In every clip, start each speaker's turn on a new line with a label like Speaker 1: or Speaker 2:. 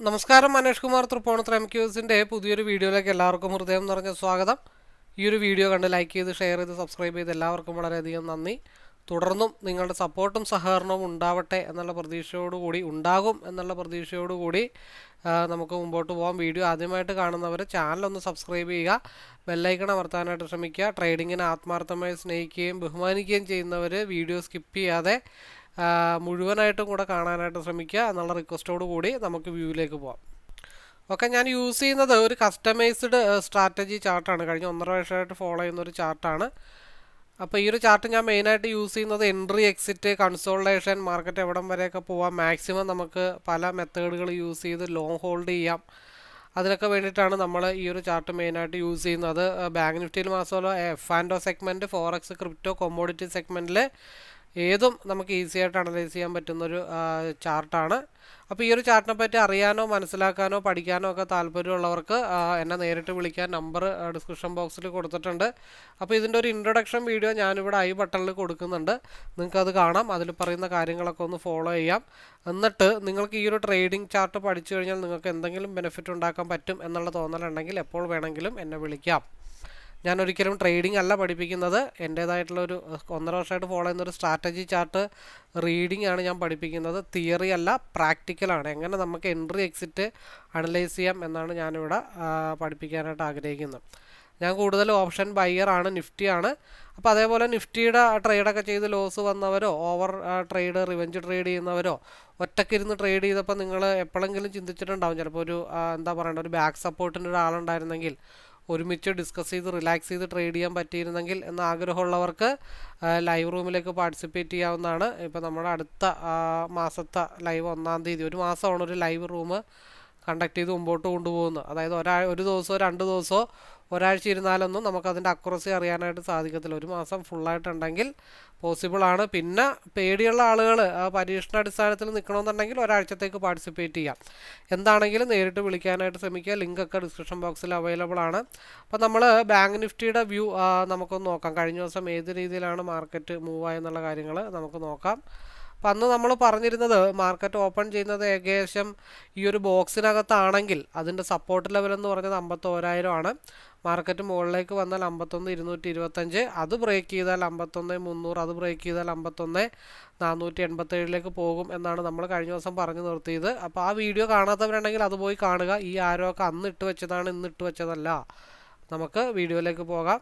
Speaker 1: നമസ്കാരം മനേഷ് കുമാർ തൃപ്പോണത്ര എം ക്യൂസിന്റെ പുതിയൊരു വീഡിയോയിലേക്ക് എല്ലാവർക്കും ഹൃദയം നിറഞ്ഞ സ്വാഗതം. ഈ ഒരു വീഡിയോ കണ്ട് ലൈക്ക് ചെയ്ത് ഷെയർ ചെയ്ത് സബ്സ്ക്രൈബ് ചെയ്ത് എല്ലാവർക്കും വളരെയധികം നന്ദി. തുടർന്നും നിങ്ങളുടെ സപ്പോർട്ടും സഹകരണവും ഉണ്ടാവട്ടെ എന്നുള്ള പ്രതീക്ഷയോടുകൂടി ഉണ്ടാകും എന്നുള്ള പ്രതീക്ഷയോടുകൂടി നമുക്ക് മുമ്പോട്ട് പോകാം വീഡിയോ ആദ്യമായിട്ട് കാണുന്നവർ ചാനലൊന്ന് സബ്സ്ക്രൈബ് ചെയ്യുക. ബെല്ലൈക്കൺ അമർത്താനായിട്ട് ശ്രമിക്കുക. ട്രേഡിങ്ങിനെ ആത്മാർത്ഥമായി സ്നേഹിക്കുകയും ബഹുമാനിക്കുകയും ചെയ്യുന്നവർ വീഡിയോ സ്കിപ്പ് ചെയ്യാതെ മുഴുവനായിട്ടും കൂടെ കാണാനായിട്ട് ശ്രമിക്കുക എന്നുള്ള റിക്വസ്റ്റോട് കൂടി നമുക്ക് വ്യൂവിലേക്ക് പോകാം ഓക്കെ ഞാൻ യൂസ് ചെയ്യുന്നത് ഒരു കസ്റ്റമൈസ്ഡ് സ്ട്രാറ്റജി ചാർട്ടാണ് കഴിഞ്ഞ ഒന്നര വർഷമായിട്ട് ഫോളോ ചെയ്യുന്ന ഒരു ചാർട്ടാണ് അപ്പോൾ ഈ ഒരു ചാർട്ട് ഞാൻ മെയിനായിട്ട് യൂസ് ചെയ്യുന്നത് എൻട്രി എക്സിറ്റ് കൺസോൾട്ടേഷൻ മാർക്കറ്റ് എവിടം വരെയൊക്കെ പോവാം. മാക്സിമം നമുക്ക് പല മെത്തേഡുകൾ യൂസ് ചെയ്ത് ലോങ് ഹോൾഡ് ചെയ്യാം. അതിനൊക്കെ വേണ്ടിയിട്ടാണ് നമ്മൾ ഈ ഒരു ചാർട്ട് മെയിനായിട്ട് യൂസ് ചെയ്യുന്നത്. ബാങ്ക് നിഫ്റ്റിയിൽ മാത്രമല്ല F and O segment forex crypto commodity സെഗ്മെന്റിൽ ഏതും നമുക്ക് ഈസി ആയിട്ട് അനലൈസ് ചെയ്യാൻ പറ്റുന്നൊരു ചാർട്ടാണ്. അപ്പോൾ ഈ ഒരു ചാർട്ടിനെ പറ്റി അറിയാനോ മനസ്സിലാക്കാനോ പഠിക്കാനോ ഒക്കെ താല്പര്യമുള്ളവർക്ക് എന്നെ നേരിട്ട് വിളിക്കാൻ നമ്പർ ഡിസ്ക്രിപ്ഷൻ ബോക്സിൽ കൊടുത്തിട്ടുണ്ട്. അപ്പോൾ ഇതിന്റെ ഒരു ഇൻട്രൊഡക്ഷൻ വീഡിയോ ഞാനിവിടെ ഐ ബട്ടണിൽ കൊടുക്കുന്നുണ്ട്. നിങ്ങൾക്കത് കാണാം. അതിൽ പറയുന്ന കാര്യങ്ങളൊക്കെ ഒന്ന് ഫോളോ ചെയ്യാം. എന്നിട്ട് നിങ്ങൾക്ക് ഈ ഒരു ട്രേഡിംഗ് ചാർട്ട് പഠിച്ചു കഴിഞ്ഞാൽ നിങ്ങൾക്ക് എന്തെങ്കിലും ബെനിഫിറ്റ് ഉണ്ടാക്കാൻ പറ്റും എന്നുള്ള തോന്നലുണ്ടെങ്കിൽ എപ്പോൾ വേണമെങ്കിലും എന്നെ വിളിക്കാം. ഞാൻ ഒരിക്കലും ട്രേഡിംഗ് അല്ല പഠിപ്പിക്കുന്നത്. എന്റേതായിട്ടുള്ള ഒരു ഒന്നര വർഷമായിട്ട് ഫോളോ ചെയ്യുന്ന ഒരു സ്ട്രാറ്റജി ചാർട്ട് റീഡിംഗ് ആണ് ഞാൻ പഠിപ്പിക്കുന്നത്. തിയറി അല്ല പ്രാക്ടിക്കലാണ് എങ്ങനെ നമുക്ക് എൻട്രി എക്സിറ്റ് അനലൈസ് ചെയ്യാം എന്നാണ് ഞാനിവിടെ പഠിപ്പിക്കാനായിട്ട് ആഗ്രഹിക്കുന്നത്. ഞാൻ കൂടുതൽ ഓപ്ഷൻ ബയ്യർ ആണ് നിഫ്റ്റി ആണ്. അപ്പോൾ അതേപോലെ നിഫ്റ്റിയുടെ ട്രേഡൊക്കെ ചെയ്ത് ലോസ് വന്നവരോ ഓവർ ട്രേഡ് റിവെഞ്ച് ട്രേഡ് ചെയ്യുന്നവരോ ഒറ്റക്കിരുന്ന് ട്രേഡ് ചെയ്തപ്പോൾ നിങ്ങൾ എപ്പോഴെങ്കിലും ചിന്തിച്ചിട്ടുണ്ടാവും. ചിലപ്പോൾ ഒരു എന്താ പറയണ്ട ഒരു ബാക്ക് സപ്പോർട്ടിന്റെ ഒരാളുണ്ടായിരുന്നെങ്കിൽ ഒരുമിച്ച് ഡിസ്കസ് ചെയ്ത് റിലാക്സ് ചെയ്ത് ട്രേഡ് ചെയ്യാൻ പറ്റിയിരുന്നെങ്കിൽ എന്ന ആഗ്രഹമുള്ളവർക്ക് ലൈവ് റൂമിലേക്ക് പാർട്ടിസിപ്പേറ്റ് ചെയ്യാവുന്നതാണ്. ഇപ്പോൾ നമ്മുടെ അടുത്ത മാസത്തെ ലൈവ് ഒന്നാം തീയതി ഒരു മാസമാണ് ഒരു ലൈവ് റൂം കണ്ടക്ട് ചെയ്ത് മുമ്പോട്ട് കൊണ്ടുപോകുന്നത്. അതായത് ഒരാ ഒരു ദിവസമോ രണ്ട് ദിവസമോ ഒരാഴ്ച ഇരുന്നാലൊന്നും നമുക്കതിന്റെ അക്യുറസി അറിയാനായിട്ട് സാധിക്കത്തില്ല. ഒരു മാസം ഫുള്ളായിട്ടുണ്ടെങ്കിൽ പോസിബിളാണ്. പിന്നെ പേടിയുള്ള ആളുകൾ പരീക്ഷണാടിസ്ഥാനത്തിൽ നിൽക്കണമെന്നുണ്ടെങ്കിൽ ഒരാഴ്ചത്തേക്ക് പാർട്ടിസിപ്പേറ്റ് ചെയ്യാം. എന്താണെങ്കിലും നേരിട്ട് വിളിക്കാനായിട്ട് ശ്രമിക്കുക. ലിങ്കൊക്കെ ഡിസ്ക്രിപ്ഷൻ ബോക്സിൽ അവൈലബിൾ ആണ്. അപ്പോൾ നമ്മൾ ബാങ്ക് നിഫ്റ്റിയുടെ വ്യൂ നമുക്കൊന്ന് നോക്കാം. കഴിഞ്ഞ ദിവസം ഏത് രീതിയിലാണ് മാർക്കറ്റ് മൂവ് ആയെന്നുള്ള കാര്യങ്ങൾ നമുക്ക് നോക്കാം. അപ്പം അന്ന് നമ്മൾ പറഞ്ഞിരുന്നത് മാർക്കറ്റ് ഓപ്പൺ ചെയ്യുന്നത് ഏകദേശം ഈ ഒരു ബോക്സിനകത്താണെങ്കിൽ അതിന്റെ സപ്പോർട്ട് ലെവൽ എന്ന് പറഞ്ഞത് അമ്പത്തോരായിരം ആണ് മാർക്കറ്റ് മുകളിലേക്ക് വന്നാൽ അമ്പത്തൊന്ന് ഇരുന്നൂറ്റി ഇരുപത്തഞ്ച് അത് ബ്രേക്ക് ചെയ്താൽ അമ്പത്തൊന്ന് മുന്നൂറ് അത് ബ്രേക്ക് ചെയ്താൽ അമ്പത്തൊന്ന് നാനൂറ്റി എൺപത്തേഴിലേക്ക് പോകും എന്നാണ് നമ്മൾ കഴിഞ്ഞ ദിവസം പറഞ്ഞു നിർത്തിയത്. അപ്പോൾ ആ വീഡിയോ കാണാത്തവരുണ്ടെങ്കിൽ അത് പോയി കാണുക. ഈ ആരോ ഒക്കെ അന്ന് ഇട്ട് വെച്ചതാണ് ഇന്ന് ഇട്ട് വെച്ചതല്ല. നമുക്ക് വീഡിയോയിലേക്ക് പോകാം.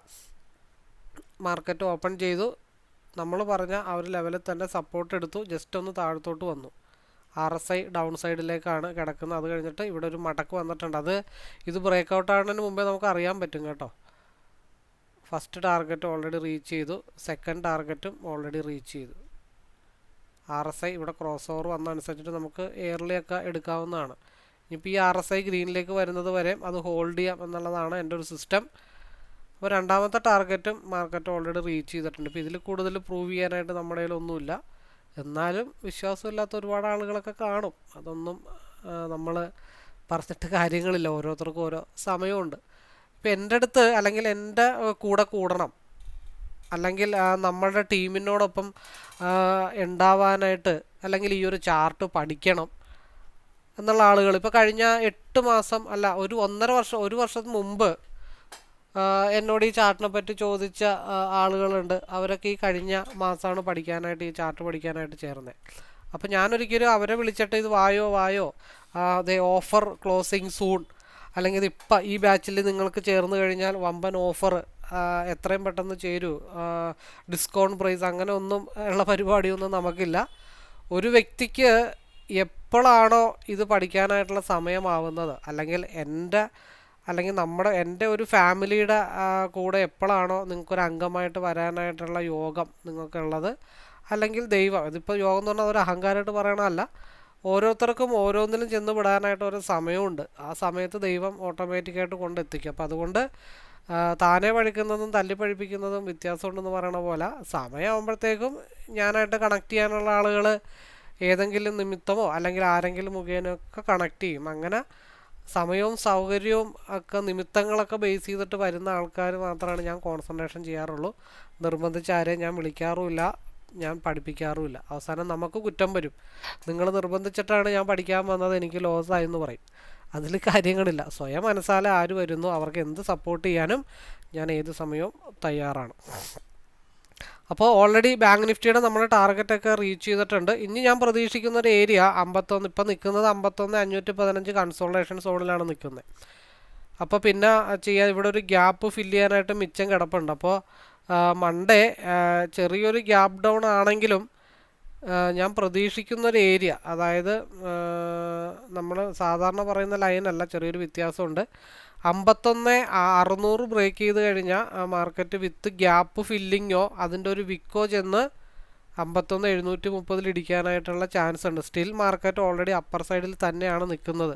Speaker 1: മാർക്കറ്റ് ഓപ്പൺ ചെയ്തു. നമ്മൾ പറഞ്ഞ ആ ഒരു ലെവലിൽ തന്നെ സപ്പോർട്ട് എടുത്തു. ജസ്റ്റ് ഒന്ന് താഴത്തോട്ട് വന്നു. ആർ എസ് ഐ ഡൗൺ സൈഡിലേക്കാണ് കിടക്കുന്നത്. അത് കഴിഞ്ഞിട്ട് ഇവിടെ ഒരു മടക്ക് വന്നിട്ടുണ്ട്. അത് ഇത് ബ്രേക്ക് ഔട്ട് ആവുന്നതിന് മുമ്പേ നമുക്ക് അറിയാൻ പറ്റും കേട്ടോ. ഫസ്റ്റ് ടാർഗറ്റ് ഓൾറെഡി റീച്ച് ചെയ്തു. സെക്കൻഡ് ടാർഗറ്റും ഓൾറെഡി റീച്ച് ചെയ്തു. ആർ എസ് ഐ ഇവിടെ ക്രോസ് ഓവർ വന്നതനുസരിച്ചിട്ട് നമുക്ക് എയർലിയൊക്കെ എടുക്കാവുന്നതാണ്. ഇനിയിപ്പോൾ ഈ ആർ എസ് ഐ ഗ്രീനിലേക്ക് വരുന്നത് വരെ അത് ഹോൾഡ് ചെയ്യാം എന്നുള്ളതാണ് എന്റെ ഒരു സിസ്റ്റം അപ്പോൾ രണ്ടാമത്തെ ടാർഗറ്റും മാർക്കറ്റ് ഓൾറെഡി റീച്ച് ചെയ്തിട്ടുണ്ട്. ഇപ്പോൾ ഇതിൽ കൂടുതൽ പ്രൂവ് ചെയ്യാനായിട്ട് നമ്മുടെ കയ്യിലൊന്നുമില്ല എന്നാലും വിശ്വാസമില്ലാത്ത ഒരുപാട് ആളുകളൊക്കെ കാണും. അതൊന്നും നമ്മൾ പറഞ്ഞിട്ട് കാര്യങ്ങളില്ല. ഓരോരുത്തർക്കും ഓരോ സമയമുണ്ട്. ഇപ്പോൾ എന്റെ അടുത്ത് അല്ലെങ്കിൽ എന്റെ കൂടെ കൂടണം. അല്ലെങ്കിൽ നമ്മളുടെ ടീമിനോടൊപ്പം ഉണ്ടാവാനായിട്ട് അല്ലെങ്കിൽ ഈ ഒരു ചാർട്ട് പഠിക്കണം എന്നുള്ള ആളുകൾ. ഇപ്പോൾ കഴിഞ്ഞ എട്ട് മാസം അല്ല ഒരു ഒന്നര വർഷം ഒരു വർഷത്തിന് മുമ്പ് എന്നോട് ഈ ചാർട്ടിനെ പറ്റി ചോദിച്ച ആളുകളുണ്ട്. അവരൊക്കെ ഈ കഴിഞ്ഞ മാസമാണ് പഠിക്കാനായിട്ട് ഈ ചാർട്ട് പഠിക്കാനായിട്ട് ചേർന്നത് അപ്പോൾ ഞാനൊരിക്കലും അവരെ വിളിച്ചിട്ട് ഇത് വായോ വായോ അതെ ഓഫർ ക്ലോസിങ് സൂൺ അല്ലെങ്കിൽ ഇപ്പം ഈ ബാച്ചിൽ നിങ്ങൾക്ക് ചേർന്ന് കഴിഞ്ഞാൽ വമ്പൻ ഓഫർ എത്രയും പെട്ടെന്ന് ചേരൂ. ഡിസ്കൗണ്ട് പ്രൈസ് അങ്ങനെ ഒന്നും ഉള്ള പരിപാടിയൊന്നും നമുക്കില്ല. ഒരു വ്യക്തിക്ക് എപ്പോഴാണോ ഇത് പഠിക്കാനായിട്ടുള്ള സമയമാവുന്നത് അല്ലെങ്കിൽ എന്റെ അല്ലെങ്കിൽ നമ്മുടെ എന്റെ ഒരു ഫാമിലിയുടെ കൂടെ എപ്പോഴാണോ നിങ്ങൾക്കൊരു അംഗമായിട്ട് വരാനായിട്ടുള്ള യോഗം നിങ്ങൾക്കുള്ളത് അല്ലെങ്കിൽ ദൈവം ഇതിപ്പോൾ യോഗം എന്ന് പറഞ്ഞാൽ ഒരു അഹങ്കാരമായിട്ട് പറയണമല്ല ഓരോരുത്തർക്കും ഓരോന്നിലും ചെന്ന് വിടാനായിട്ട് ഒരു സമയമുണ്ട്. ആ സമയത്ത് ദൈവം ഓട്ടോമാറ്റിക്കായിട്ട് കൊണ്ടെത്തിക്കും. അപ്പോൾ അതുകൊണ്ട് താനെ പഴിക്കുന്നതും തല്ലി പഴിപ്പിക്കുന്നതും വ്യത്യാസമുണ്ടെന്ന് പറയണ പോലെ സമയമാകുമ്പോഴത്തേക്കും ഞാനായിട്ട് കണക്ട് ചെയ്യാനുള്ള ആളുകൾ ഏതെങ്കിലും നിമിത്തമോ അല്ലെങ്കിൽ ആരെങ്കിലും മുഖേനൊക്കെ കണക്ട് ചെയ്യും. അങ്ങനെ സമയവും സൗകര്യവും ഒക്കെ നിമിത്തങ്ങളൊക്കെ ബേസ് ചെയ്തിട്ട് വരുന്ന ആൾക്കാർ മാത്രമാണ് ഞാൻ കോൺസെൻട്രേഷൻ ചെയ്യാറുള്ളൂ. നിർബന്ധിച്ച് ആരെയും ഞാൻ വിളിക്കാറുമില്ല. ഞാൻ പഠിപ്പിക്കാറുമില്ല. അവസാനം നമുക്ക് കുറ്റം വരും. നിങ്ങൾ നിർബന്ധിച്ചിട്ടാണ് ഞാൻ പഠിക്കാൻ വന്നത് എനിക്ക് ലോസായി എന്ന് പറയും. അതിൽ കാര്യങ്ങളില്ല. സ്വയം മനസ്സാലെ ആര് വരുന്നു അവർക്ക് എന്ത് സപ്പോർട്ട് ചെയ്യാനും ഞാൻ ഏത് സമയവും തയ്യാറാണ്. അപ്പോൾ ഓൾറെഡി ബാങ്ക് നിഫ്റ്റിയുടെ നമ്മുടെ ടാർഗറ്റൊക്കെ റീച്ച് ചെയ്തിട്ടുണ്ട്. ഇനി ഞാൻ പ്രതീക്ഷിക്കുന്ന ഒരു ഏരിയ അമ്പത്തൊന്ന് ഇപ്പം നിൽക്കുന്നത് അമ്പത്തൊന്ന് അഞ്ഞൂറ്റി പതിനഞ്ച് കൺസോൾട്ടേഷൻ സോണിലാണ് നിൽക്കുന്നത്. അപ്പോൾ പിന്നെ ചെയ്യാൻ ഇവിടെ ഒരു ഗ്യാപ്പ് ഫില്ല് ചെയ്യാനായിട്ട് മിച്ചം കിടപ്പുണ്ട്. അപ്പോൾ മൺഡേ ചെറിയൊരു ഗ്യാപ്പ് ഡൗൺ ആണെങ്കിലും ഞാൻ പ്രതീക്ഷിക്കുന്ന ഒരു ഏരിയ അതായത് നമ്മൾ സാധാരണ പറയുന്ന ലൈനല്ല ചെറിയൊരു വ്യത്യാസമുണ്ട്. അമ്പത്തൊന്ന് അറുന്നൂറ് ബ്രേക്ക് ചെയ്ത് കഴിഞ്ഞാൽ മാർക്കറ്റ് വിത്ത് ഗ്യാപ്പ് ഫില്ലിങ്ങോ അതിന്റെ ഒരു വിക്കോ ചെന്ന് അമ്പത്തൊന്ന് എഴുന്നൂറ്റി മുപ്പതിൽ ഇടിക്കാനായിട്ടുള്ള ചാൻസ് ഉണ്ട്. സ്റ്റിൽ മാർക്കറ്റ് ഓൾറെഡി അപ്പർ സൈഡിൽ തന്നെയാണ് നിൽക്കുന്നത്.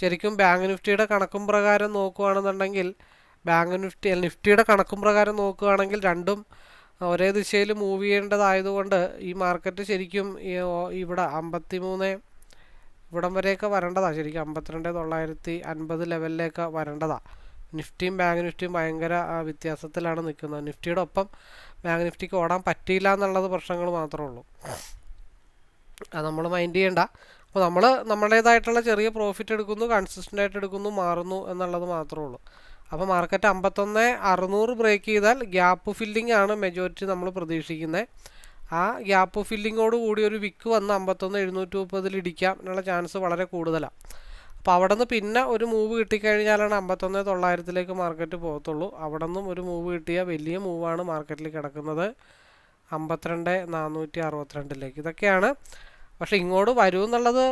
Speaker 1: ശരിക്കും ബാങ്ക് നിഫ്റ്റിയുടെ കണക്കും പ്രകാരം നോക്കുകയാണെന്നുണ്ടെങ്കിൽ ബാങ്ക് നിഫ്റ്റി നിഫ്റ്റിയുടെ കണക്കും പ്രകാരം നോക്കുകയാണെങ്കിൽ രണ്ടും ഒരേ ദിശയിൽ മൂവ് ചെയ്യേണ്ടതായതുകൊണ്ട് ഈ മാർക്കറ്റ് ശരിക്കും ഇവിടെ അമ്പത്തി മൂന്ന് ഇവിടം വരെയൊക്കെ വരേണ്ടതാണ് ശരിക്കും അമ്പത്തിരണ്ട് തൊള്ളായിരത്തി അൻപത് ലെവലിലേക്ക് വരേണ്ടതാണ് നിഫ്റ്റിയും ബാങ്ക് നിഫ്റ്റിയും ഭയങ്കര വ്യത്യാസത്തിലാണ് നിൽക്കുന്നത്. നിഫ്റ്റിയുടെ ഒപ്പം ബാങ്ക് നിഫ്റ്റിക്ക് ഓടാൻ പറ്റിയില്ല എന്നുള്ളത് പ്രശ്നങ്ങൾ മാത്രമേ ഉള്ളൂ. അത് നമ്മൾ മൈൻഡ് ചെയ്യണ്ട. അപ്പോൾ നമ്മൾ നമ്മുടേതായിട്ടുള്ള ചെറിയ പ്രോഫിറ്റ് എടുക്കുന്നു കൺസിസ്റ്റന്റ് ആയിട്ട് എടുക്കുന്നു മാറുന്നു എന്നുള്ളത് മാത്രമേ ഉള്ളൂ. അപ്പോൾ മാർക്കറ്റ് അമ്പത്തൊന്ന് അറുന്നൂറ് ബ്രേക്ക് ചെയ്താൽ ഗ്യാപ്പ് ഫില്ലിംഗ് ആണ് മെജോറിറ്റി നമ്മൾ പ്രതീക്ഷിക്കുന്നത് ആ ഗ്യാപ്പ് ഫില്ലിങ്ങോട് കൂടി ഒരു വിക്ക് വന്ന് അമ്പത്തൊന്ന് എഴുന്നൂറ്റി മുപ്പതിൽ ഇടിക്കാം എന്നുള്ള ചാൻസ് വളരെ കൂടുതലാണ് അപ്പോൾ അവിടെ നിന്ന് പിന്നെ ഒരു മൂവ് കിട്ടിക്കഴിഞ്ഞാലാണ് അമ്പത്തൊന്ന് തൊള്ളായിരത്തിലേക്ക് മാർക്കറ്റ് പോകത്തുള്ളൂ. അവിടെ നിന്നും ഒരു മൂവ് കിട്ടിയ വലിയ മൂവാണ് മാർക്കറ്റിൽ കിടക്കുന്നത്. അമ്പത്തിരണ്ട് നാനൂറ്റി അറുപത്തിരണ്ടിലേക്ക്. ഇതൊക്കെയാണ് പക്ഷേ ഇങ്ങോട്ട് വരൂ എന്നുള്ളത്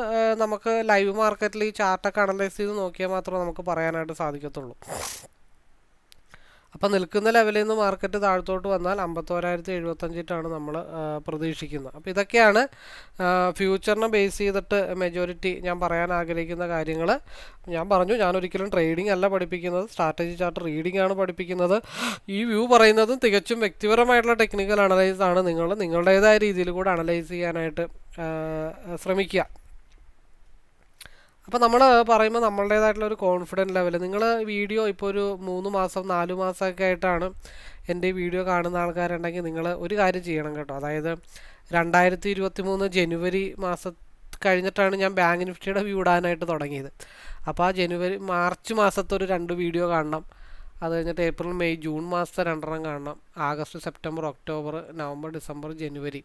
Speaker 1: നമുക്ക് ലൈവ് മാർക്കറ്റിൽ ഈ ചാർട്ടൊക്കെ അനലൈസ് ചെയ്ത് നോക്കിയാൽ മാത്രമേ നമുക്ക് പറയാനായിട്ട് സാധിക്കത്തുള്ളൂ. അപ്പോൾ നിൽക്കുന്ന ലെവലിൽ നിന്ന് മാർക്കറ്റ് താഴത്തോട്ട് വന്നാൽ അമ്പത്തോരായിരത്തി എഴുപത്തഞ്ചിട്ടാണ് നമ്മൾ പ്രതീക്ഷിക്കുന്നത്. അപ്പോൾ ഇതൊക്കെയാണ് ഫ്യൂച്ചറിനെ ബേസ് ചെയ്തിട്ട് മെജോറിറ്റി ഞാൻ പറയാൻ ആഗ്രഹിക്കുന്ന കാര്യങ്ങൾ. ഞാൻ പറഞ്ഞു ഞാൻ ഒരിക്കലും ട്രേഡിംഗ് അല്ല പഠിപ്പിക്കുന്നത്. സ്ട്രാറ്റജി ചാർട്ട് റീഡിംഗ് ആണ് പഠിപ്പിക്കുന്നത്. ഈ വ്യൂ പറയുന്നതും തികച്ചും വ്യക്തിപരമായിട്ടുള്ള ടെക്നിക്കൽ അനലൈസ് ആണ് നിങ്ങൾ നിങ്ങളുടേതായ രീതിയിൽ കൂടെ അനലൈസ് ചെയ്യാനായിട്ട് ശ്രമിക്കുക. അപ്പോൾ നമ്മൾ പറയുമ്പോൾ നമ്മളുടേതായിട്ടുള്ള ഒരു കോൺഫിഡന്റ് ലെവൽ നിങ്ങൾ വീഡിയോ ഇപ്പോൾ ഒരു മൂന്ന് മാസം നാല് മാസമൊക്കെ ആയിട്ടാണ് എന്റെ വീഡിയോ കാണുന്ന ആൾക്കാരുണ്ടെങ്കിൽ നിങ്ങൾ ഒരു കാര്യം ചെയ്യണം കേട്ടോ. അതായത് രണ്ടായിരത്തി ഇരുപത്തി മൂന്ന് ജനുവരി മാസം കഴിഞ്ഞിട്ടാണ് ഞാൻ ബാങ്ക് നിഫ്റ്റിയുടെ വ്യൂ ഇടാനായിട്ട് തുടങ്ങിയത്. അപ്പോൾ ആ ജനുവരി മാർച്ച് മാസത്തെ ഒരു രണ്ട് വീഡിയോ കാണണം. അത് കഴിഞ്ഞിട്ട് ഏപ്രിൽ മെയ് ജൂൺ മാസത്തെ രണ്ടെണ്ണം കാണണം. August September October November December ജനുവരി.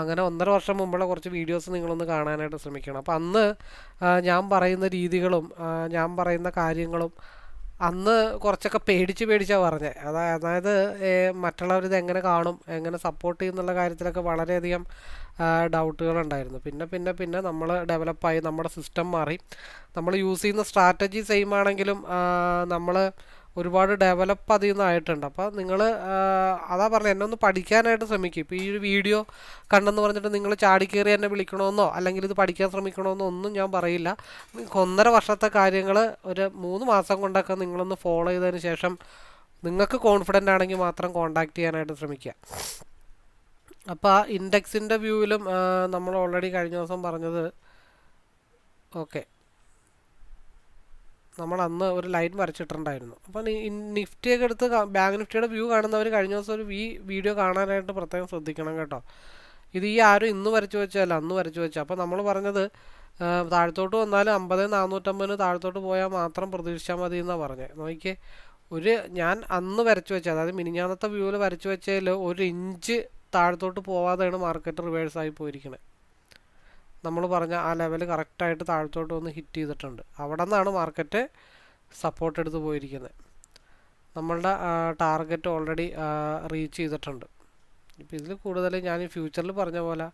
Speaker 1: അങ്ങനെ ഒന്നര വർഷം മുമ്പുള്ള കുറച്ച് വീഡിയോസ് നിങ്ങളൊന്ന് കാണാനായിട്ട് ശ്രമിക്കണം. അപ്പോൾ അന്ന് ഞാൻ പറയുന്ന രീതികളും ഞാൻ പറയുന്ന കാര്യങ്ങളും അന്ന് കുറച്ചൊക്കെ പേടിച്ച് പേടിച്ചാണ് പറഞ്ഞത് അതായത് അതായത് മറ്റുള്ളവരിത് എങ്ങനെ കാണും എങ്ങനെ സപ്പോർട്ട് ചെയ്യുന്നുള്ള കാര്യത്തിലൊക്കെ വളരെയധികം ഡൗട്ടുകളുണ്ടായിരുന്നു പിന്നെ പിന്നെ പിന്നെ നമ്മൾ ഡെവലപ്പായി നമ്മുടെ സിസ്റ്റം മാറി. നമ്മൾ യൂസ് ചെയ്യുന്ന സ്ട്രാറ്റജി സെയിം ആണെങ്കിലും നമ്മൾ ഒരുപാട് ഡെവലപ്പ് അതിൽ നിന്നായിട്ടുണ്ട് അപ്പോൾ നിങ്ങൾ അതാ പറഞ്ഞത് എന്നെ ഒന്ന് പഠിക്കാനായിട്ട് ശ്രമിക്കും. ഇപ്പോൾ ഈ ഒരു വീഡിയോ കണ്ടെന്ന് പറഞ്ഞിട്ട് നിങ്ങൾ ചാടിക്കേറി എന്നെ വിളിക്കണമെന്നോ അല്ലെങ്കിൽ ഇത് പഠിക്കാൻ ശ്രമിക്കണമെന്നോ ഒന്നും ഞാൻ പറയില്ല. നിങ്ങൾക്ക് ഒന്നര വർഷത്തെ കാര്യങ്ങൾ ഒരു മൂന്ന് മാസം കൊണ്ടൊക്കെ നിങ്ങളൊന്ന് ഫോളോ ചെയ്തതിന് ശേഷം നിങ്ങൾക്ക് കോൺഫിഡന്റ് ആണെങ്കിൽ മാത്രം കോൺടാക്ട് ചെയ്യാനായിട്ട് ശ്രമിക്കുക അപ്പോൾ ആ ഇൻഡെക്സിന്റെ വ്യൂവിലും നമ്മൾ ഓൾറെഡി കഴിഞ്ഞ ദിവസം പറഞ്ഞത് ഓക്കെ. നമ്മൾ അന്ന് ഒരു ലൈൻ വരച്ചിട്ടുണ്ടായിരുന്നു. അപ്പോൾ നിഫ്റ്റിയൊക്കെ എടുത്ത് ബാങ്ക് നിഫ്റ്റിയുടെ വ്യൂ കാണുന്നവർ കഴിഞ്ഞ ദിവസം ഒരു ഈ വീഡിയോ കാണാനായിട്ട് പ്രത്യേകം ശ്രദ്ധിക്കണം കേട്ടോ. ഇത് ഈ ആരും ഇന്ന് വരച്ചു വെച്ചല്ല അന്ന് വരച്ചു വെച്ച അപ്പോൾ നമ്മൾ പറഞ്ഞത് താഴത്തോട്ട് വന്നാൽ അമ്പത് നാനൂറ്റമ്പതിന് താഴത്തോട്ട് പോയാൽ മാത്രം പ്രതീക്ഷിച്ചാൽ മതി എന്നാണ് പറഞ്ഞത് നോക്കിയേ ഒരു ഞാൻ അന്ന് വരച്ചു വെച്ചത്. അതായത് മിനിഞ്ഞാന്നത്തെ വ്യൂവിൽ വരച്ചു വെച്ചതിൽ ഒരു ഇഞ്ച് താഴത്തോട്ട് പോവാതെയാണ് മാർക്കറ്റ് റിവേഴ്സായി പോയിരിക്കുന്നത് നമ്മൾ പറഞ്ഞ ആ ലെവൽ കറക്റ്റായിട്ട് താഴത്തോട്ട് വന്ന് ഹിറ്റ് ചെയ്തിട്ടുണ്ട്. അവിടെ നിന്നാണ് മാർക്കറ്റ് സപ്പോർട്ട് എടുത്ത് പോയിരിക്കുന്നത് നമ്മളുടെ ടാർഗറ്റ് ഓൾറെഡി റീച്ച് ചെയ്തിട്ടുണ്ട്. ഇപ്പോൾ ഇതിൽ കൂടുതൽ ഞാൻ ഫ്യൂച്ചറിൽ പറഞ്ഞ പോലെ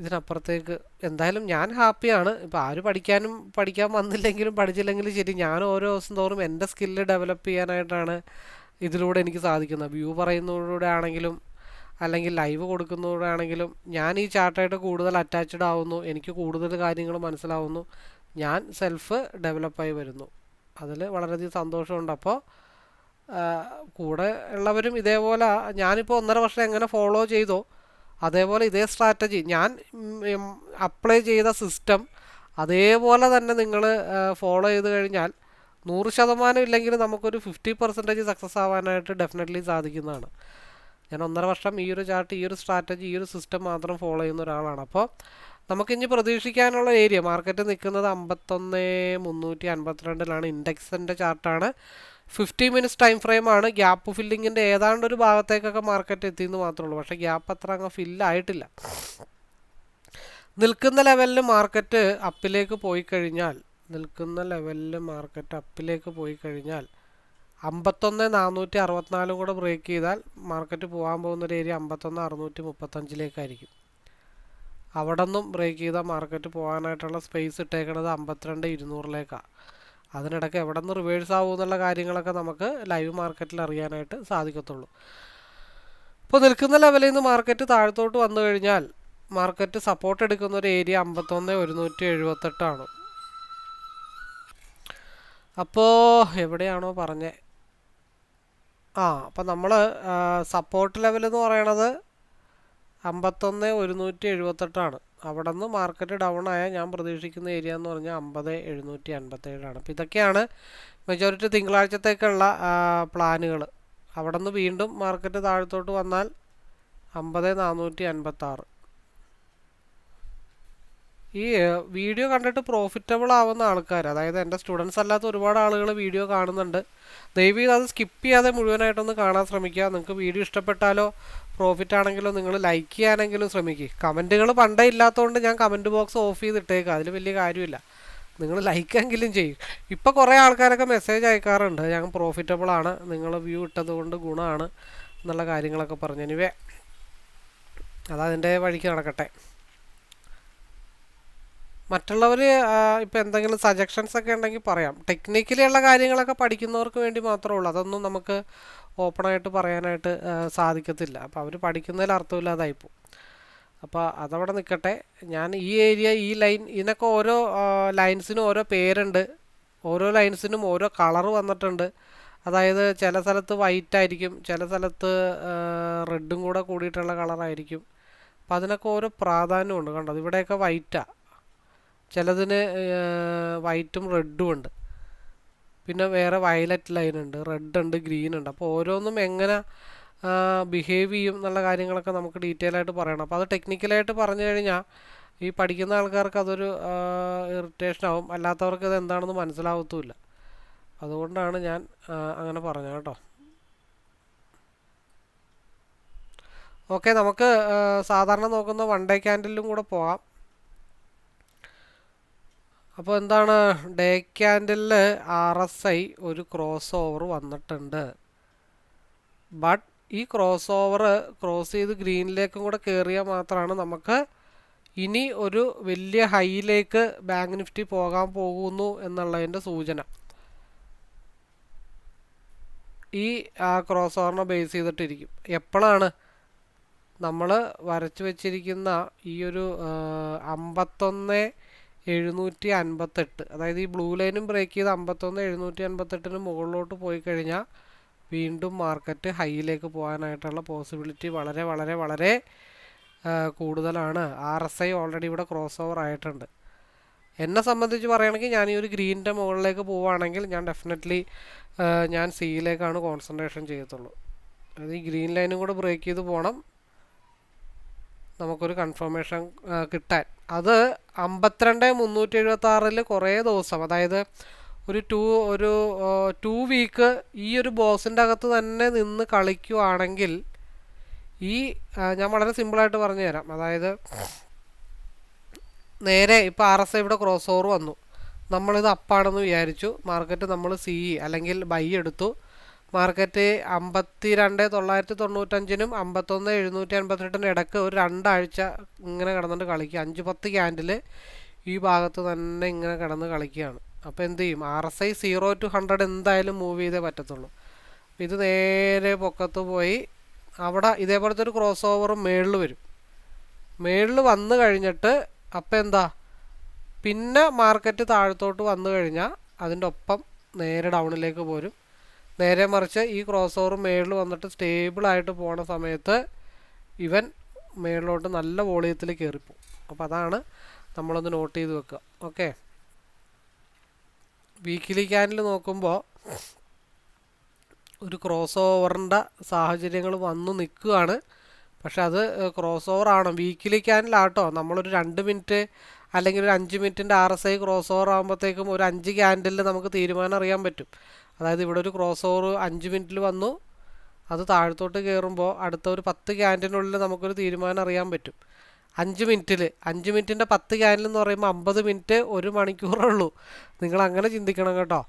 Speaker 1: ഇതിനപ്പുറത്തേക്ക് എന്തായാലും ഞാൻ ഹാപ്പിയാണ്. ഇപ്പോൾ ആര് പഠിക്കാനും പഠിക്കാൻ വന്നില്ലെങ്കിലും പഠിച്ചില്ലെങ്കിലും ശരി ഞാൻ ഓരോ ദിവസം തോറും എന്റെ സ്കില്ല് ഡെവലപ്പ് ചെയ്യാനായിട്ടാണ് ഇതിലൂടെ എനിക്ക് സാധിക്കുന്നത്. വ്യൂ പറയുന്നതിലൂടെ ആണെങ്കിലും അല്ലെങ്കിൽ ലൈവ് കൊടുക്കുന്നതോടാണെങ്കിലും ഞാൻ ഈ ചാർട്ടായിട്ട് കൂടുതൽ അറ്റാച്ച്ഡ് ആവുന്നു. എനിക്ക് കൂടുതൽ കാര്യങ്ങൾ മനസ്സിലാവുന്നു. ഞാൻ സെൽഫ് ഡെവലപ്പായി വരുന്നു. അതിൽ വളരെയധികം സന്തോഷമുണ്ട്. അപ്പോൾ കൂടെ ഉള്ളവരും ഇതേപോലെ ഞാനിപ്പോൾ ഒന്നര വർഷം എങ്ങനെ ഫോളോ ചെയ്തോ അതേപോലെ ഇതേ സ്ട്രാറ്റജി ഞാൻ അപ്ലൈ ചെയ്ത സിസ്റ്റം അതേപോലെ തന്നെ നിങ്ങൾ ഫോളോ ചെയ്ത് കഴിഞ്ഞാൽ നൂറ് ശതമാനം ഇല്ലെങ്കിൽ നമുക്കൊരു ഫിഫ്റ്റി പെർസെന്റേജ് സക്സസ് ആവാനായിട്ട് ഡെഫിനറ്റ്ലി സാധിക്കുന്നതാണ്. ഞാൻ ഒന്നര വർഷം ഈ ഒരു ചാർട്ട് ഈ ഒരു സ്ട്രാറ്റജി ഈ ഒരു സിസ്റ്റം മാത്രം ഫോളോ ചെയ്യുന്ന ഒരാളാണ്. അപ്പോൾ നമുക്കിനി പ്രതീക്ഷിക്കാനുള്ള ഏരിയ മാർക്കറ്റ് നിൽക്കുന്നത് അമ്പത്തൊന്ന് മുന്നൂറ്റി അൻപത്തിരണ്ടിലാണ്. ഇൻഡെക്സിന്റെ ചാർട്ടാണ്. ഫിഫ്റ്റി മിനിറ്റ്സ് ടൈം ഫ്രെയിമാണ് ഗ്യാപ്പ് ഫില്ലിങ്ങിന്റെ ഏതാണ്ട് ഒരു ഭാഗത്തേക്കൊക്കെ മാർക്കറ്റ് എത്തിയെന്ന് മാത്രമേ ഉള്ളൂ. പക്ഷേ ഗ്യാപ്പ് അത്ര അങ്ങ് ഫില്ലായിട്ടില്ല. നിൽക്കുന്ന ലെവലിൽ മാർക്കറ്റ് അപ്പിലേക്ക് പോയി കഴിഞ്ഞാൽ നിൽക്കുന്ന ലെവലിൽ മാർക്കറ്റ് അപ്പിലേക്ക് പോയി കഴിഞ്ഞാൽ അമ്പത്തൊന്ന് നാനൂറ്റി അറുപത്തിനാലും കൂടെ ബ്രേക്ക് ചെയ്താൽ മാർക്കറ്റ് പോകാൻ പോകുന്ന ഒരു ഏരിയ അമ്പത്തൊന്ന് അറുന്നൂറ്റി മുപ്പത്തഞ്ചിലേക്കായിരിക്കും. അവിടെ നിന്നും ബ്രേക്ക് ചെയ്താൽ മാർക്കറ്റ് പോകാനായിട്ടുള്ള സ്പേസ് ഇട്ടേക്കണത് അമ്പത്തിരണ്ട് ഇരുന്നൂറിലേക്കാണ് അതിനിടയ്ക്ക് എവിടെ നിന്ന് റിവേഴ്സ് ആവും എന്നുള്ള കാര്യങ്ങളൊക്കെ നമുക്ക് ലൈവ് മാർക്കറ്റിൽ അറിയാനായിട്ട് സാധിക്കത്തുള്ളൂ. ഇപ്പോൾ നിൽക്കുന്ന ലെവലിൽ നിന്ന് മാർക്കറ്റ് താഴത്തോട്ട് വന്നു കഴിഞ്ഞാൽ മാർക്കറ്റ് സപ്പോർട്ട് എടുക്കുന്ന ഒരു ഏരിയ അമ്പത്തൊന്ന് ഒരുന്നൂറ്റി എഴുപത്തെട്ടാണ് അപ്പോൾ എവിടെയാണോ പറഞ്ഞേ? ആ അപ്പം നമ്മൾ സപ്പോർട്ട് ലെവൽ എന്ന് പറയണത് അമ്പത്തൊന്ന് ഒരുന്നൂറ്റി എഴുപത്തെട്ടാണ്. അവിടെ നിന്ന് മാർക്കറ്റ് ഡൗൺ ആയാൽ ഞാൻ പ്രതീക്ഷിക്കുന്ന ഏരിയ എന്ന് പറഞ്ഞാൽ അമ്പത് എഴുന്നൂറ്റി അൻപത്തേഴാണ്. അപ്പോൾ ഇതൊക്കെയാണ് മെജോറിറ്റി തിങ്കളാഴ്ചത്തേക്കുള്ള പ്ലാനുകൾ അവിടെ നിന്ന് വീണ്ടും മാർക്കറ്റ് താഴത്തോട്ട് വന്നാൽ അമ്പത് നാനൂറ്റി അൻപത്താറ്. ഈ വീഡിയോ കണ്ടിട്ട് പ്രോഫിറ്റബിൾ ആവുന്ന ആൾക്കാർ അതായത് എന്റെ സ്റ്റുഡൻസ് അല്ലാത്ത ഒരുപാട് ആളുകൾ വീഡിയോ കാണുന്നുണ്ട്. ദയവ് അത് സ്കിപ്പ് ചെയ്യാതെ മുഴുവനായിട്ടൊന്ന് കാണാൻ ശ്രമിക്കുക. നിങ്ങൾക്ക് വീഡിയോ ഇഷ്ടപ്പെട്ടാലോ പ്രോഫിറ്റ് ആണെങ്കിലോ നിങ്ങൾ ലൈക്ക് ചെയ്യാനെങ്കിലും ശ്രമിക്കുക കമന്റുകൾ പണ്ടേ ഇല്ലാത്തതുകൊണ്ട് ഞാൻ കമന്റ് ബോക്സ് ഓഫ് ചെയ്തിട്ടേക്കാം. അതിൽ വലിയ കാര്യമില്ല. നിങ്ങൾ ലൈക്കെങ്കിലും ചെയ്യും. ഇപ്പോൾ കുറേ ആൾക്കാരൊക്കെ മെസ്സേജ് അയക്കാറുണ്ട്. ഞങ്ങൾ പ്രോഫിറ്റബിൾ ആണ്. നിങ്ങൾ വ്യൂ ഇട്ടത് കൊണ്ട് ഗുണമാണ്. എന്നുള്ള കാര്യങ്ങളൊക്കെ പറഞ്ഞു. എനിവേ അതതിന്റെ വഴിക്ക് നടക്കട്ടെ. മറ്റുള്ളവർ ഇപ്പോൾ എന്തെങ്കിലും സജഷൻസ് ഒക്കെ ഉണ്ടെങ്കിൽ പറയാം. ടെക്നിക്കലി ഉള്ള കാര്യങ്ങളൊക്കെ പഠിക്കുന്നവർക്ക് വേണ്ടി മാത്രമേ ഉള്ളൂ. അതൊന്നും നമുക്ക് ഓപ്പണായിട്ട് പറയാനായിട്ട് സാധിക്കത്തില്ല. അപ്പോൾ അവർ പഠിക്കുന്നതിൽ അർത്ഥമില്ലാതായിപ്പോൾ അപ്പോൾ അതവിടെ നിൽക്കട്ടെ ഞാൻ ഈ ഏരിയ ഈ ലൈൻ ഇതിനൊക്കെ ഓരോ ലൈൻസിനും ഓരോ പേരുണ്ട്. ഓരോ ലൈൻസിനും ഓരോ കളർ വന്നിട്ടുണ്ട്. അതായത് ചില സ്ഥലത്ത് വൈറ്റ് ആയിരിക്കും ചില സ്ഥലത്ത് റെഡും കൂടെ കൂടിയിട്ടുള്ള കളറായിരിക്കും അപ്പോൾ അതിനൊക്കെ ഓരോ പ്രാധാന്യമുണ്ട്. കണ്ടത് ഇവിടെയൊക്കെ വൈറ്റാണ് ചിലതിന് വൈറ്റും റെഡും ഉണ്ട്. പിന്നെ വേറെ വയലറ്റ് ലൈൻ ഉണ്ട്. റെഡ് ഉണ്ട് ഗ്രീൻ ഉണ്ട്. അപ്പോൾ ഓരോന്നും എങ്ങനെ ബിഹേവ് ചെയ്യും എന്നുള്ള കാര്യങ്ങളൊക്കെ നമുക്ക് ഡീറ്റെയിൽ ആയിട്ട് പറയണം. അപ്പോൾ അത് ടെക്നിക്കലായിട്ട് പറഞ്ഞു കഴിഞ്ഞാൽ ഈ പഠിക്കുന്ന ആൾക്കാർക്ക് അതൊരു ഇറിറ്റേഷൻ ആവും. അല്ലാത്തവർക്ക് ഇത് എന്താണെന്ന് മനസ്സിലാവത്തുമില്ല. അതുകൊണ്ടാണ് ഞാൻ അങ്ങനെ പറഞ്ഞത് കേട്ടോ. ഓക്കെ നമുക്ക് സാധാരണ നോക്കുന്ന വൺ ഡേ ക്യാൻഡലിലും കൂടെ പോകാം. അപ്പോൾ എന്താണ് ഡേ ക്യാൻഡലിൽ ആർ എസ് ഐ ഒരു ക്രോസ് ഓവർ വന്നിട്ടുണ്ട്. ബട്ട് ഈ ക്രോസ് ഓവർ ക്രോസ് ചെയ്ത് ഗ്രീനിലേക്കും കൂടെ കയറിയാൽ മാത്രമാണ് നമുക്ക് ഇനി ഒരു വലിയ ഹൈയിലേക്ക് ബാങ്ക് നിഫ്റ്റി പോകാൻ പോകുന്നു എന്നുള്ളതിന്റെ സൂചന. ഈ ആ ക്രോസ് ഓവറിനെ ബേസ് ചെയ്തിട്ടിരിക്കും. എപ്പോഴാണ്? നമ്മൾ വരച്ചു വച്ചിരിക്കുന്ന ഈ ഒരു അമ്പത്തൊന്ന് എഴുന്നൂറ്റി അൻപത്തെട്ട് അതായത് ഈ ബ്ലൂ ലൈനും ബ്രേക്ക് ചെയ്ത് അമ്പത്തൊന്ന് എഴുന്നൂറ്റി അൻപത്തെട്ടിന് മുകളിലോട്ട് പോയി കഴിഞ്ഞാൽ വീണ്ടും മാർക്കറ്റ് ഹൈയിലേക്ക് പോകാനായിട്ടുള്ള പോസിബിലിറ്റി വളരെ വളരെ വളരെ കൂടുതലാണ്. ആർ എസ് ഐ ഓൾറെഡി ഇവിടെ ക്രോസ് ഓവർ ആയിട്ടുണ്ട്. എന്നെ സംബന്ധിച്ച് പറയുകയാണെങ്കിൽ ഞാൻ ഈ ഒരു ഗ്രീനിന്റെ മുകളിലേക്ക് പോവുകയാണെങ്കിൽ ഞാൻ ഡെഫിനറ്റ്ലി ഞാൻ സിയിലേക്കാണ് കോൺസെൻട്രേഷൻ ചെയ്യത്തുള്ളൂ. അതായത് ഈ ഗ്രീൻ ലൈനും കൂടെ ബ്രേക്ക് ചെയ്ത് പോകണം. നമുക്കൊരു കൺഫർമേഷൻ കിട്ടാൻ. അത് അമ്പത്തിരണ്ട് മുന്നൂറ്റി എഴുപത്തി ആറിൽ കുറേ ദിവസം അതായത് ഒരു ടു ഒരു ടു വീക്ക് ഈ ഒരു ബോസിന്റെ അകത്ത് തന്നെ നിന്ന് കളിക്കുവാണെങ്കിൽ ഈ ഞാൻ വളരെ സിമ്പിളായിട്ട് പറഞ്ഞു തരാം അതായത് നേരെ ഇപ്പോൾ ആർ എസ് ഐ ഇവിടെ ക്രോസ് ഓവർ വന്നു. നമ്മളിത് അപ്പാണെന്ന് വിചാരിച്ചു. മാർക്കറ്റ് നമ്മൾ സി അല്ലെങ്കിൽ ബൈ എടുത്തു. മാർക്കറ്റ് അമ്പത്തി രണ്ട് തൊള്ളായിരത്തി തൊണ്ണൂറ്റഞ്ചിനും അമ്പത്തൊന്ന് എഴുന്നൂറ്റി അൻപത്തെട്ടിനും ഇടയ്ക്ക് ഒരു രണ്ടാഴ്ച ഇങ്ങനെ കിടന്നിട്ട് കളിക്കുക. അഞ്ച് പത്ത് ക്യാൻഡിൽ ഈ ഭാഗത്ത് തന്നെ ഇങ്ങനെ കിടന്ന് കളിക്കുകയാണ്. അപ്പോൾ എന്ത് ചെയ്യും? R S I zero to hundred എന്തായാലും മൂവ് ചെയ്തേ പറ്റത്തുള്ളൂ. ഇത് നേരെ പൊക്കത്ത് പോയി അവിടെ ഇതേപോലത്തെ ഒരു ക്രോസ് ഓവർ മേളിൽ വരും. മേളിൽ വന്നു കഴിഞ്ഞിട്ട് അപ്പം എന്താ? പിന്നെ മാർക്കറ്റ് താഴത്തോട്ട് വന്നു കഴിഞ്ഞാൽ അതിന്റെ ഒപ്പം നേരെ ഡൗണിലേക്ക് പോരും. നേരെ മറിച്ച് ഈ ക്രോസ് ഓവർ മേളിൽ വന്നിട്ട് സ്റ്റേബിളായിട്ട് പോണ സമയത്ത് ഇവൻ മേളിലോട്ട് നല്ല വോളിയത്തിൽ കയറിപ്പോവും അപ്പോൾ അതാണ് നമ്മളൊന്ന് നോട്ട് ചെയ്ത് വെക്കുക. ഓക്കെ വീക്കിലി ക്യാനിൽ നോക്കുമ്പോൾ ഒരു ക്രോസ് ഓവറിന്റെ സാഹചര്യങ്ങൾ വന്നു നിൽക്കുകയാണ്. പക്ഷെ അത് ക്രോസ് ഓവർ ആണ്. വീക്കിലി ക്യാനിലാട്ടോ നമ്മളൊരു രണ്ട് മിനിറ്റ് അല്ലെങ്കിൽ ഒരു അഞ്ച് മിനിറ്റിന്റെ R S I cross over ആകുമ്പോഴത്തേക്കും ഒരു അഞ്ച് ക്യാൻഡലിൽ നമുക്ക് തീരുമാനം അറിയാൻ പറ്റും. അതായത് ഇവിടെ ഒരു ക്രോസ് ഓവർ അഞ്ച് മിനിറ്റിൽ വന്നു. അത് താഴത്തോട്ട് കയറുമ്പോൾ അടുത്ത ഒരു പത്ത് ക്യാന്റിനുള്ളിൽ നമുക്കൊരു തീരുമാനം അറിയാൻ പറ്റും. അഞ്ച് മിനിറ്റിൽ അഞ്ച് മിനിറ്റിന്റെ പത്ത് ക്യാന്റിൽ എന്ന് പറയുമ്പോൾ അമ്പത് മിനിറ്റ് ഒരു മണിക്കൂറുള്ളൂ നിങ്ങൾ അങ്ങനെ ചിന്തിക്കണം കേട്ടോ.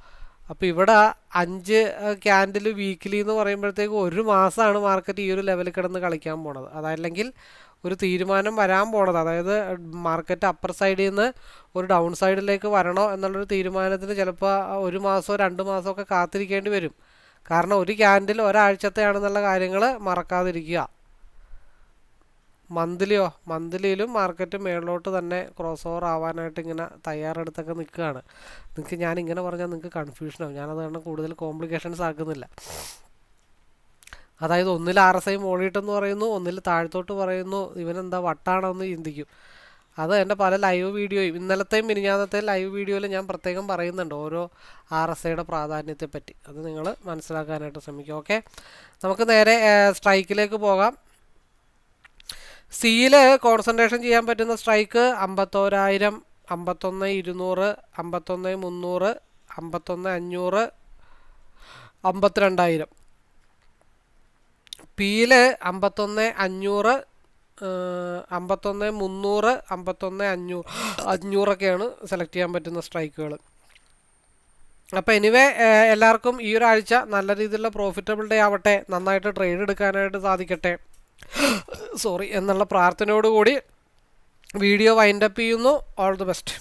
Speaker 1: അപ്പോൾ ഇവിടെ അഞ്ച് ക്യാൻഡിൽ വീക്കിലി എന്ന് പറയുമ്പോഴത്തേക്ക് ഒരു മാസമാണ് മാർക്കറ്റ് ഈ ഒരു ലെവലിൽ കിടന്ന് കളിക്കാൻ പോണത്. അതല്ലെങ്കിൽ ഒരു തീരുമാനം വരാൻ പോണത്. അതായത് മാർക്കറ്റ് അപ്പർ സൈഡിൽ നിന്ന് ഒരു ഡൗൺ സൈഡിലേക്ക് വരണോ എന്നുള്ളൊരു തീരുമാനത്തിന് ചിലപ്പോൾ ഒരു മാസമോ രണ്ട് മാസമോ ഒക്കെ കാത്തിരിക്കേണ്ടി വരും. കാരണം ഒരു ക്യാൻഡിൽ ഒരാഴ്ചത്തെയാണെന്നുള്ള കാര്യങ്ങൾ മറക്കാതിരിക്കുക. മന്ത്ലിയോ മന്ത്ലിയിലും മാർക്കറ്റ് മേളിലോട്ട് തന്നെ ക്രോസ് ഓവർ ആവാനായിട്ട് ഇങ്ങനെ തയ്യാറെടുത്തൊക്കെ നിൽക്കുകയാണ്. നിങ്ങൾക്ക് ഞാൻ ഇങ്ങനെ പറഞ്ഞാൽ നിങ്ങൾക്ക് കൺഫ്യൂഷനാവും ഞാനത് കാരണം കൂടുതൽ കോംപ്ലിക്കേഷൻസ് ആക്കുന്നില്ല. അതായത് ഒന്നിൽ ആർ എസ് ഐ മോളിയിട്ടെന്ന് പറയുന്നു ഒന്നിൽ താഴത്തോട്ട് പറയുന്നു ഇവനെന്താ വട്ടാണോ എന്ന് ചിന്തിക്കും. അത് എന്റെ പല ലൈവ് വീഡിയോയും ഇന്നലത്തെയും മിനിഞ്ഞാന്നത്തെ ലൈവ് വീഡിയോയിൽ ഞാൻ പ്രത്യേകം പറയുന്നുണ്ട് ഓരോ ആർ എസ് ഐയുടെ പ്രാധാന്യത്തെപ്പറ്റി. അത് നിങ്ങൾ മനസ്സിലാക്കാനായിട്ട് ശ്രമിക്കുക ഓക്കെ? നമുക്ക് നേരെ സ്ട്രൈക്കിലേക്ക് പോകാം. സിയിൽ കോൺസെൻട്രേഷൻ ചെയ്യാൻ പറ്റുന്ന സ്ട്രൈക്ക് അമ്പത്തോരായിരം അമ്പത്തൊന്ന് ഇരുന്നൂറ് അമ്പത്തൊന്ന് മുന്നൂറ് അമ്പത്തൊന്ന് അഞ്ഞൂറ് അമ്പത്തിരണ്ടായിരം. പിയിൽ അമ്പത്തൊന്ന് അഞ്ഞൂറ് അമ്പത്തൊന്ന് മുന്നൂറ് അമ്പത്തൊന്ന് അഞ്ഞൂറ് അഞ്ഞൂറൊക്കെയാണ് സെലക്ട് ചെയ്യാൻ പറ്റുന്ന സ്ട്രൈക്കുകൾ അപ്പോൾ എനിവേ എല്ലാവർക്കും ഈ ഒരാഴ്ച നല്ല രീതിയിലുള്ള പ്രോഫിറ്റബിൾ ഡേ ആവട്ടെ നന്നായിട്ട് ട്രേഡ് എടുക്കാനായിട്ട് സാധിക്കട്ടെ. സോറി എന്നുള്ള പ്രാർത്ഥനയോടുകൂടി വീഡിയോ വൈൻഡപ്പ് ചെയ്യുന്നു. All the best